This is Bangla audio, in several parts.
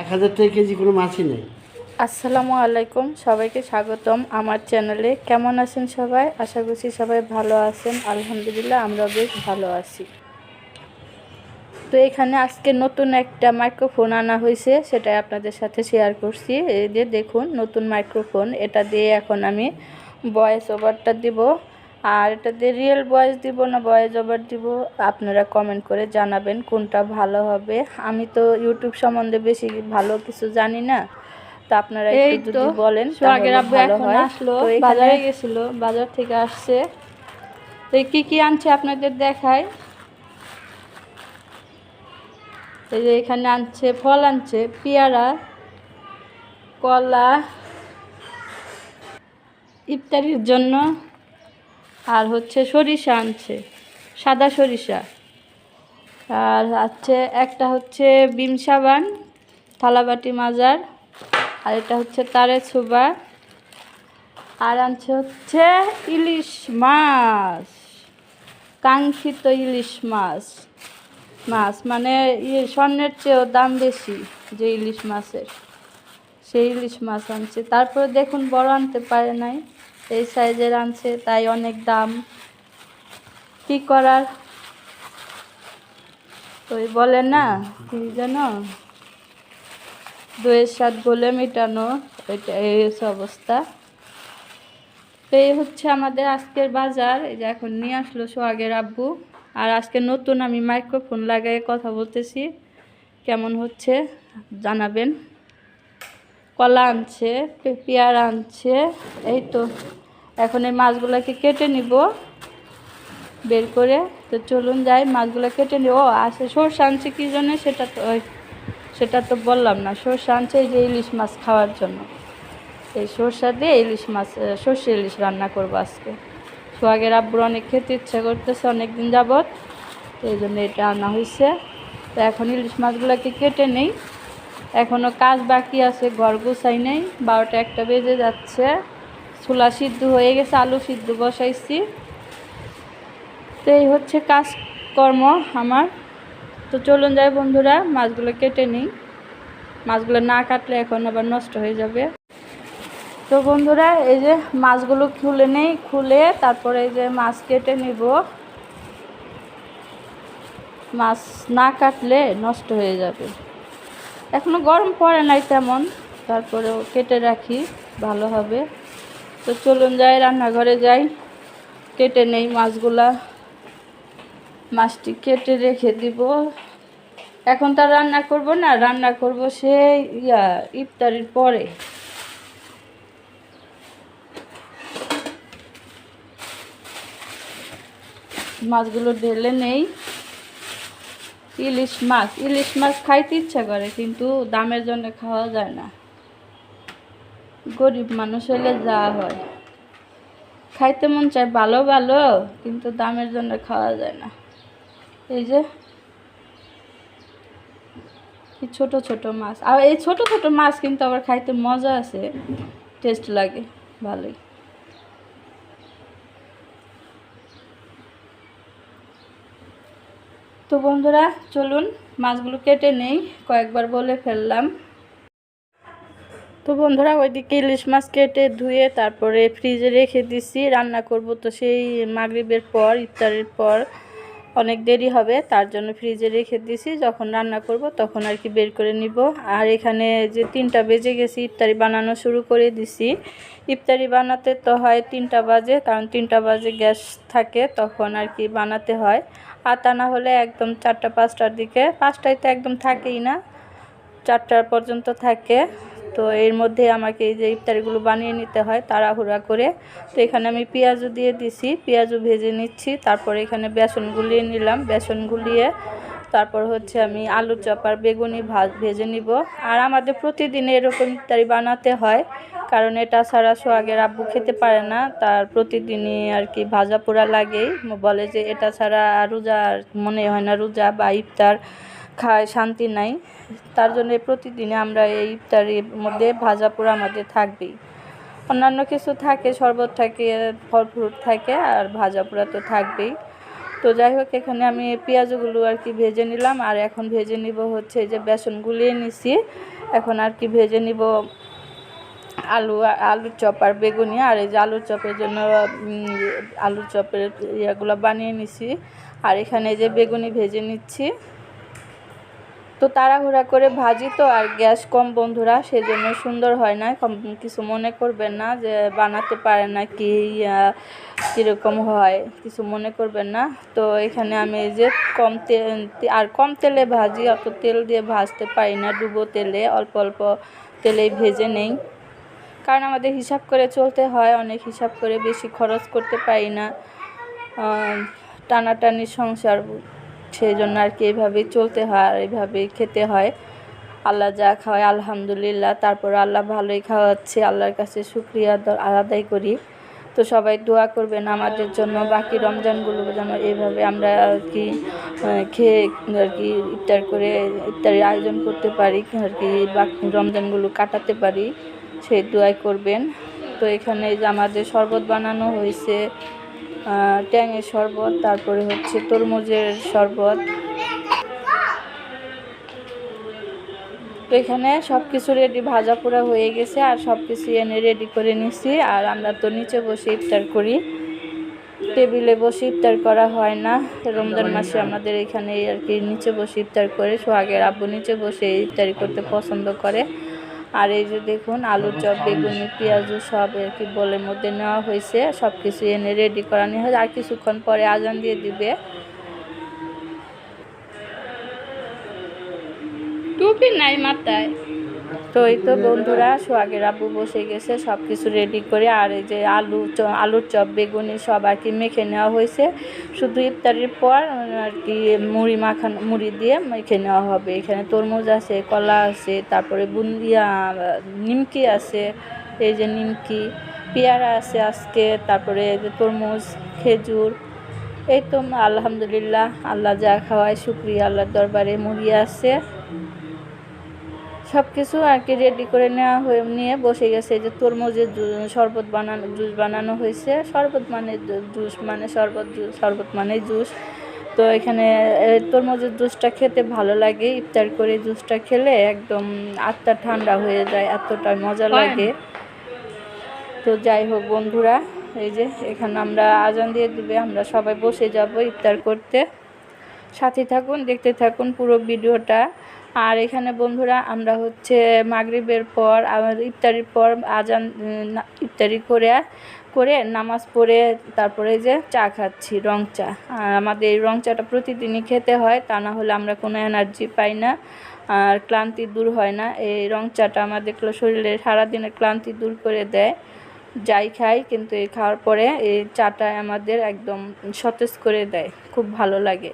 এক হাজার টাকা কেজি কোনো মাছই নেই। আসসালামু আলাইকুম, সবাইকে স্বাগতম আমার চ্যানেলে। কেমন আছেন সবাই? আশা করছি সবাই ভালো আছেন। আলহামদুলিল্লাহ আমরা বেশ ভালো আছি। তো এখানে আজকে নতুন একটা মাইক্রোফোন আনা হয়েছে সেটা আপনাদের সাথে শেয়ার করছি। এই যে দেখুন, নতুন মাইক্রোফোন। এটা দিয়ে এখন আমি ভয়েস ওভারটা দিব। আর এটাতে রিয়েল ভয়েস দিব না ভয়েস ওভার দিব আপনারা কমেন্ট করে জানাবেন কোনটা ভালো হবে। আমি তো ইউটিউব সম্বন্ধে বেশি ভালো কিছু জানি না তো আপনারা একটু যদি বলেন তাহলে ভালো হয়। আসলো বাজারে গেছিল বাজার থেকে আসছে। তো এই কি কি আনছে আপনাদের দেখায় এই যে এখানে আনছে ফল আনছে পেয়ারা কলা ইফতারির জন্য আর হচ্ছে সরিষা আনছে, সাদা সরিষা। আর আছে একটা হচ্ছে বিম সাবান, থালাবাটি মাজার, আর এটা হচ্ছে তারে ছোবা। আর আনছে হচ্ছে ইলিশ মাছ, কাঙ্ক্ষিত ইলিশ মাছ। মাছ মানে ইয়ে স্বর্ণের চেয়েও দাম বেশি যে ইলিশ মাছের। সেই ইলিশ মাছ আনছে। তারপরে দেখুন বড় আনতে পারে নাই। এই সাইজের আনছে, তাই অনেক দাম। কি করার? ওই বলে না, কি যেন? দইয়ের স্বাদ বলে মেটানো এটা এই অবস্থা। তো এই হচ্ছে আমাদের আজকের বাজার। এই যে এখন নিয়ে আসলো সোহাগের আব্বু। আর আজকে নতুন আমি মাইক্রোফোন লাগাই কথা বলতেছি। কেমন হচ্ছে জানাবেন। কলা আনছে পে- পেয়ারা আনছে, এই তো। এখন এই মাছগুলোকে কেটে নিব। বের করে, তো চলুন যাই, মাছগুলো কেটে নিব। ও আসে সর্ষে আনছে কী জন্য সেটা তো সেটা তো বললাম না। সর্ষে আনছে এই যে ইলিশ মাছ খাওয়ার জন্য। এই সর্ষা দিয়ে ইলিশ মাছ সর্ষে ইলিশ রান্না করব আজকে। সোহাগের আব্বুর অনেক খেতে ইচ্ছে করতেছে অনেক দিন যাবৎ এই জন্য এটা আনা হয়েছে তো এখন ইলিশ মাছগুলোকে কেটে নেই। এখনও কাজ বাকি আছে, ঘর গুছাই নেই, বারোটা একটা বেজে যাচ্ছে। ছোলা সিদ্ধ হয়ে গেছে, আলু সিদ্ধ বসাইছি। তো এই হচ্ছে কাজকর্ম আমার। তো চলুন যাই বন্ধুরা, মাছগুলো কেটে নিই। মাছগুলো না কাটলে এখন আবার নষ্ট হয়ে যাবে। তো বন্ধুরা, এই যে মাছগুলো খুলে নেই, খুলে তারপরে এই যে মাছ কেটে নিব। মাছ না কাটলে নষ্ট হয়ে যাবে। এখনও গরম পড়ে নাই তেমন, তারপরেও কেটে রাখি, ভালো হবে। তো চলুন যাই, রান্নাঘরে যাই। কেটে নেই মাছগুলা। মাছটি কেটে রেখে দিব। এখন তো আর রান্না করব না, রান্না করব সেই, ইয়া, ইফতারির পরে। মাছগুলো ঢেলে নেই। ইলিশ মাছ ইলিশ মাছ খাইতে ইচ্ছা করে, কিন্তু দামের জন্য খাওয়া যায় না। গরিব মানুষ হলে যা হয়। খাইতে মন চায় ভালো ভালো, কিন্তু দামের জন্য খাওয়া যায় না। এই যে ছোট ছোট মাছ। আর এই ছোট ছোট মাছ কিন্তু আবার খাইতে মজা আছে। টেস্ট লাগে, ভালোই। তো বন্ধুরা, চলুন, মাছগুলো কেটে নেই। কয়েকবার বলে ফেললাম। তো বন্ধুরা, ওইদিকে ইলিশ মাছ কেটে ধুয়ে তারপরে ফ্রিজে রেখে দিছি। রান্না করব তো সেই মাগরিবের পর, ইফতারের পর অনেক দেরি হবে, তার জন্য ফ্রিজে রেখে দিছি। যখন রান্না করব তখন আর কি বের করে নিব। আর এখানে যে তিনটা বেজে গেছি, ইফতারি বানানো শুরু করে দিছি। ইফতারি বানাতে তো হয় তিনটা বাজে, কারণ তিনটা বাজে গ্যাস থাকে, তখন আর কি বানাতে হয়। আর তা না হলে একদম চারটা, পাঁচটার দিকে, পাঁচটায় তো একদম থাকেই না, চারটার পর্যন্ত থাকে। তো এর মধ্যে আমাকে এই যে ইফতারিগুলো বানিয়ে নিতে হয় তাড়াহুড়া করে। তো এখানে আমি পেঁয়াজও দিয়ে দিছি, পেঁয়াজও ভেজে নিচ্ছি, তারপর এখানে বেসন গুলিয়ে নিলাম, বেসন গুলিয়ে তারপর হচ্ছে আমি আলু আর বেগুনি ভাজ ভেজে নিব। আর আমাদের প্রতিদিন এরকম ইফতারি বানাতে হয়, কারণ এটা ছাড়া সোহাগের আব্বু খেতে পারে না, তার প্রতিদিনই আর কি ভাজা পোড়া লাগেই বলে যে এটা ছাড়া রোজা মনে হয় না রোজা বা ইফতার খায়, শান্তি নাই। তার জন্য প্রতিদিনে আমরা এই ইফতারির মধ্যে ভাজা পোড়া আমাদের থাকবেই। অন্যান্য কিছু থাকে, শরবত থাকে, ফল ফ্রুট থাকে, আর ভাজা পোড়া তো থাকবেই। তো যাই হোক, এখানে আমি পেঁয়াজগুলো আর কি ভেজে নিলাম, আর এখন ভেজে নিব হচ্ছে যে বেসন গুলিয়ে নিছি। এখন আর কি ভেজে নিব আলু আলুর চপ আর বেগুনি, আর এই যে আলুর চপের জন্য আলুর চপের ইয়েগুলো বানিয়ে নিছি। আর এখানে যে বেগুনি ভেজে নিচ্ছি। তো তাড়াহুড়া করে ভাজি তো, আর গ্যাস কম বন্ধুরা, সেজন্য সুন্দর হয় না। কিছু মনে করবেন না যে বানাতে পারে না কি কীরকম হয়, কিছু মনে করবেন না। তো এখানে আমি এই যে কম তেল, আর কম তেলে ভাজি, অত তেল দিয়ে ভাজতে পারি না, ডুবো তেলে, অল্প অল্প তেলেই ভেজে নেই। কারণ আমাদের হিসাব করে চলতে হয়, অনেক হিসাব করে বেশি খরচ করতে পারি না টানাটানি সংসার সেই জন্য আর কি এইভাবেই চলতে হয় আর এইভাবেই খেতে হয়। আল্লাহ যা খাওয়ায়, আলহামদুলিল্লাহ। তারপর আল্লাহ ভালোই খাওয়াচ্ছে, আল্লাহর কাছে শুক্রিয়া আদায় করি। তো সবাই দোয়া করবেন আমাদের জন্য, বাকি রমজানগুলো যেন এইভাবে আমরা আর কি খেয়ে আর কি ইফতার করে, ইফতারের আয়োজন করতে পারি, আর কি বাকি রমজানগুলো কাটাতে পারি, সেই দোয়াই করবেন। তো এখানে যে আমাদের শরবত বানানো হয়েছে ট্যাঙের শরবত তারপরে হচ্ছে তরমুজের শরবত। এখানে সব কিছু রেডি ভাজা পোড়া হয়ে গেছে আর সব কিছু এনে রেডি করে নিছি। আর আমরা তো নিচে বসে ইফতার করি। টেবিলে বসে ইফতার করা হয় না। রমজান মাসে। আমাদের এখানে আর কি নিচে বসে ইফতার করে। সোহাগের আব্বু নিচে বসে ইফতারি করতে পছন্দ করে। আর এই যে দেখুন, আলুর চপ, বেগুনি, পেঁয়াজু সব আর কি বলের মধ্যে নেওয়া হয়েছে সব কিছু এনে রেডি করানো হয় আর কিছুক্ষণ পরে আজান দিয়ে দিবে। টুপি নাই মাথায়। তো এই তো বন্ধুরা, সোহাগের আব্বু বসে গেছে সব কিছু রেডি করে, আর এই যে আলু আলুর চপ, বেগুনি সব আর কি মেখে নেওয়া হয়েছে। শুধু ইফতারির পর আর কি মুড়ি মাখানো, মুড়ি দিয়ে মেখে নেওয়া হবে। এখানে তরমুজ আছে, কলা আছে, তারপরে বুন্দিয়া, নিমকি আছে, এই যে নিমকি, পেয়ারা আছে আজকে, তারপরে এই যে তরমুজ, খেজুর, এই তো আলহামদুলিল্লাহ, আল্লাহ যা খাওয়ায়, শুক্রিয়া, আল্লাহর দরবারে মুড়ি আছে। সব কিছু আর কি রেডি করে নেওয়া হয়ে নিয়ে বসে গেছে। এই যে তরমুজের শরবত বানানো জুস বানানো হয়েছে। শরবত মানে জুস মানে শরবত জুস শরবত মানে জুস তো এখানে তরমুজের জুসটা খেতে ভালো লাগে। ইফতার করে জুসটা খেলে একদম আত্মা ঠান্ডা হয়ে যায় এতটা মজা লাগে। তো যাই হোক বন্ধুরা এই যে এখানে আমরা আজান দিয়ে দিবে আমরা সবাই বসে যাব ইফতার করতে। সাথে থাকুন দেখতে থাকুন পুরো ভিডিওটা। আর এখানে বন্ধুরা আমরা হচ্ছে মাগরিবের পর আমার ইফতারির পর আজান ইফতারি করে করে নামাজ পড়ে তারপরে যে চা খাচ্ছি, রং চা। আর আমাদের এই রং চাটা প্রতিদিনই খেতে হয়, তা না হলে আমরা কোনো এনার্জি পাই না, আর ক্লান্তি দূর হয় না। এই রং চাটা আমাদের শরীরের সারাদিনের ক্লান্তি দূর করে দেয়, যাই খাই, কিন্তু এই খাওয়ার পরে এই চাটা আমাদের একদম সতেজ করে দেয়, খুব ভালো লাগে।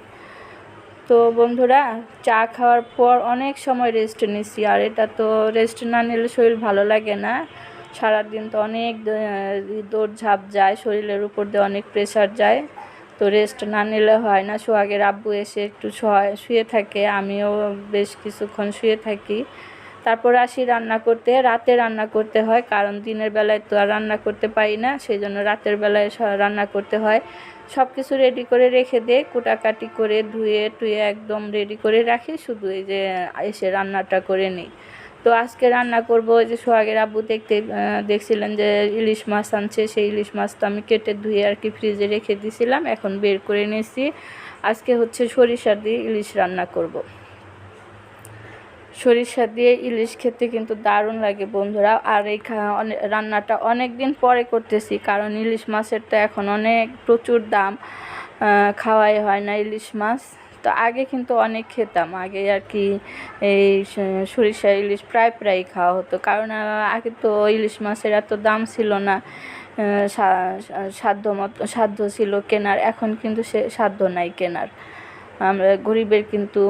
তো বন্ধুরা, চা খাওয়ার পর অনেক সময় রেস্ট নিচ্ছি আর এটা তো রেস্ট না নিলে শরীর ভালো লাগে না। সারাদিন তো অনেক দৌড়ঝাঁপ যায়, শরীরের উপর দিয়ে অনেক প্রেশার যায়। তো রেস্ট না নিলে হয় না। সোহাগের আব্বু এসে একটু শুয়ে থাকে, আমিও বেশ কিছুক্ষণ শুয়ে থাকি। তারপর আসি রান্না করতে, রাতে রান্না করতে হয়, কারণ দিনের বেলায় তো আর রান্না করতে পারি না, সেই জন্য রাতের বেলায় রান্না করতে হয়। সব কিছু রেডি করে রেখে দিয়ে কুটাকাটি করে ধুয়ে টুয়ে একদম রেডি করে রাখি, শুধু এই যে এসে রান্নাটা করে নিই তো আজকে রান্না করব যে সোহাগের আব্বু দেখতে দেখছিলেন যে ইলিশ মাছ আনছে, সেই ইলিশ মাছ তো আমি কেটে ধুয়ে আর কি ফ্রিজে রেখে দিয়েছিলাম এখন বের করে নিয়েছি আজকে হচ্ছে সরিষা দিয়ে ইলিশ রান্না করব। সরিষা দিয়ে ইলিশ খেতে কিন্তু দারুণ লাগে বন্ধুরা। আর এই রান্নাটা অনেক দিন পরে করতেছি, কারণ ইলিশ মাছের তো এখন অনেক প্রচুর দাম খাওয়াই হয় না ইলিশ মাছ। তো আগে কিন্তু অনেক খেতাম, আগে আর কি এই সরিষা ইলিশ প্রায় প্রায় খাওয়া হতো, কারণ আগে তো ইলিশ মাছের এত দাম ছিল না সাধ্য মতো সাধ্য ছিল কেনার, এখন কিন্তু সে, সাধ্য নাই কেনার। আমরা গরিবের কিন্তু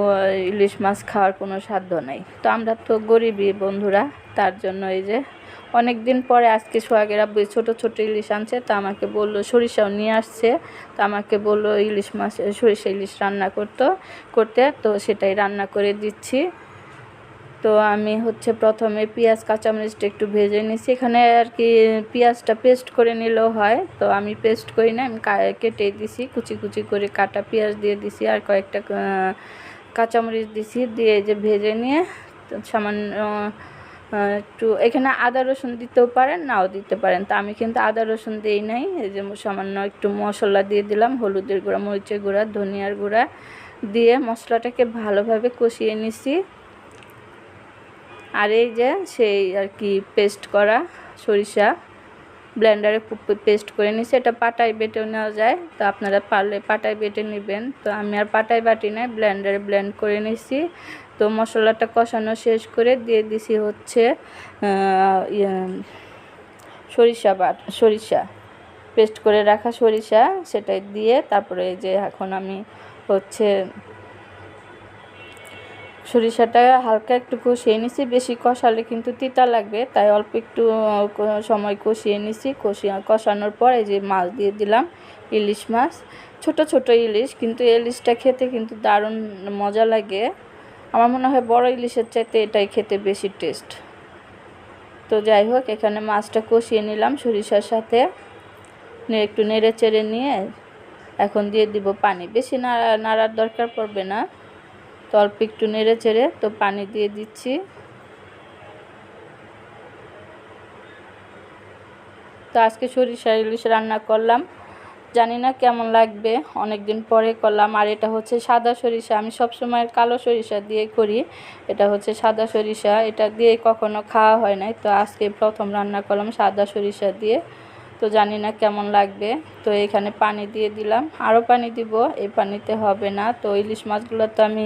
ইলিশ মাছ খাওয়ার কোনো সাধ্য নাই। তো আমরা তো গরিবই বন্ধুরা, তার জন্য এই যে অনেক দিন পরে আজকে সোহাগের আব্বু ছোটো ছোটো ইলিশ আনছে, তা আমাকে বলল, সরিষাও নিয়ে আসছে। তা আমাকে বলল, ইলিশ মাছ, সরিষা ইলিশ রান্না করতো, করতে। তো সেটাই রান্না করে দিচ্ছি। তো আমি হচ্ছে প্রথমে পেঁয়াজ, কাঁচামরিচটা একটু ভেজে নিয়েছি এখানে আর কি পেঁয়াজটা পেস্ট করে নিলেও হয়, তো আমি পেস্ট করি না, আমি কেটে দিছি, কুচি কুচি করে কাটা পেঁয়াজ দিয়ে দিছি আর কয়েকটা কাঁচামরিচ দিছি, দিয়ে যে ভেজে নিয়ে সামান্য একটু এখানে আদা, রসুন দিতেও পারেন, নাও দিতে পারেন। তো আমি কিন্তু আদা, রসুন দিই নাই, এই যে সামান্য একটু মশলা দিয়ে দিলাম, হলুদের গুঁড়া, মরিচের গুঁড়া, ধনিয়ার গুঁড়া দিয়ে মশলাটাকে ভালোভাবে কষিয়ে নিছি। আর এই যে সেই আর কি পেস্ট করা সরিষা ব্লেন্ডারে পেস্ট করে নিছি এটা পাটায় বেটে নেওয়া যায়। তো আপনারা পারলে পাটায় বেটে নেবেন। তো আমি আর পাটায় বাটি নাই ব্লেন্ডারে ব্লেন্ড করে নিছি তো মশলাটা কষানো শেষ করে দিয়ে দিছি হচ্ছে ইয়ে, সরিষা বাট সরিষা। পেস্ট করে রাখা সরিষা সেটাই দিয়ে তারপরে যে এখন আমি হচ্ছে সরিষাটা হালকা একটু কষিয়ে নিছি, বেশি কষালে কিন্তু তিতা লাগবে, তাই অল্প একটু সময় কষিয়ে নিছি, কষিয়ে, কষানোর পর এই যে মাছ দিয়ে দিলাম, ইলিশ মাছ, ছোট ছোট ইলিশ, কিন্তু ইলিশটা খেতে কিন্তু দারুণ মজা লাগে, আমার মনে হয় বড় ইলিশের চাইতে এটাই খেতে বেশি টেস্ট। তো যাই হোক, এখানে মাছটা কষিয়ে নিলাম সরিষার সাথে একটু নেড়ে চেড়ে নিয়ে, এখন দিয়ে দিব পানি, বেশি নাড়া, নাড়ার দরকার পড়বে না। তো অল্প একটু নেড়ে চেড়ে তো পানি দিয়ে দিচ্ছি। তো আজকে সরিষা ইলিশ রান্না করলাম। জানি না কেমন লাগবে অনেক দিন পরে করলাম। আর এটা হচ্ছে সাদা সরিষা। আমি সবসময় কালো সরিষা দিয়ে করি। এটা হচ্ছে সাদা সরিষা। এটা দিয়ে কখনো খাওয়া হয় নাই। তো আজকে প্রথম রান্না করলাম সাদা সরিষা দিয়ে। তো জানি না কেমন লাগবে। তো এখানে পানি দিয়ে দিলাম। আরও পানি দিব এই পানিতে হবে না। তো ইলিশ মাছগুলো তো আমি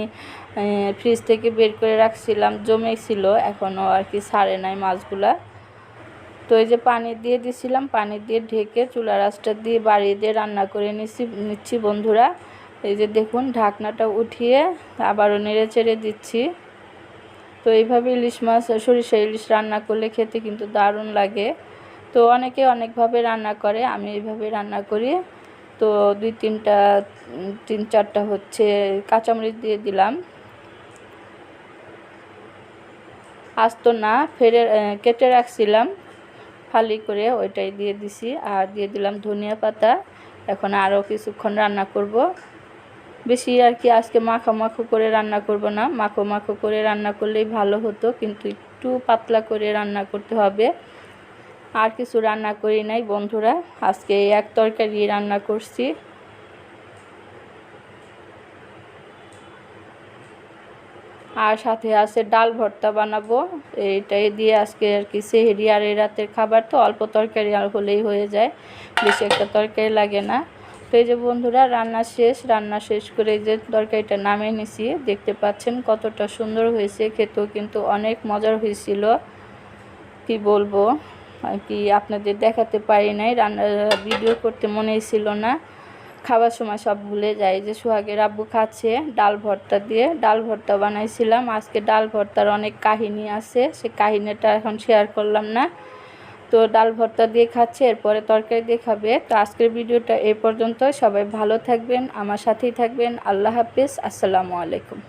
ফ্রিজ থেকে বের করে রাখছিলাম জমেছিল এখনও আর কি ছাড়ে নাই মাছগুলা। তো এই যে পানি দিয়ে দিছিলাম, পানি দিয়ে ঢেকে চুলা রাসটা দিয়ে বাড়িয়ে দিয়ে রান্না করে নিচ্ছি নিচ্ছি বন্ধুরা। এই যে দেখুন, ঢাকনাটা উঠিয়ে আবারও নেড়ে চেড়ে দিচ্ছি। তো এইভাবে ইলিশ মাছ, সরিষা ইলিশ রান্না করলে খেতে কিন্তু দারুণ লাগে। তো অনেকে অনেকভাবে রান্না করে, আমি এইভাবে রান্না করি। তো দুই তিনটা, তিন চারটা হচ্ছে কাঁচামরিচ দিয়ে দিলাম। আস্ত না ফেরে কেটে রাখছিলাম। ফালি করে ওইটাই দিয়ে দিছি। আর দিয়ে দিলাম ধনিয়া পাতা। এখন আরও কিছুক্ষণ রান্না করব। বেশি আর কি আজকে মাখো মাখো করে রান্না করব না। মাখো মাখো করে রান্না করলেই ভালো হতো, কিন্তু একটু পাতলা করে রান্না করতে হবে। আর কিছু রান্না করি নাই, বন্ধুরা। আজকে এক তরকারি রান্না করছি। আর সাথে আছে ডাল ভর্তা বানাবো। এইটাই দিয়ে আজকে আর কি সেহেরি আর এই রাতের খাবার তো অল্প তরকারি আর হলেই হয়ে যায়, বেশি একটা তরকারি লাগে না। তো এই যে বন্ধুরা, রান্না শেষ রান্না শেষ করে যে তরকারিটা নামিয়ে নিছি। দেখতে পাচ্ছেন কতটা সুন্দর হয়েছে, খেতেও কিন্তু অনেক মজার হয়েছিল। কি বলব? কি আপনাদের দেখাতে পারি নাই, রান্না, ভিডিও করতে মনেই ছিল না। খাবার সময় সব ভুলে যাই যে সোহাগের আব্বু খাচ্ছে ডাল ভর্তা দিয়ে। ডাল ভর্তা বানাইছিলাম। আজকে ডাল ভর্তার অনেক কাহিনী আছে, সে কাহিনীটা এখন শেয়ার করলাম না। তো ডাল ভর্তা দিয়ে খাচ্ছে, এরপরে তরকারি দিয়ে খাবে। তো আজকের ভিডিওটা এ পর্যন্ত সবাই ভালো থাকবেন, আমার সাথেই থাকবেন। আল্লাহ হাফিজ, আসসালামু আলাইকুম।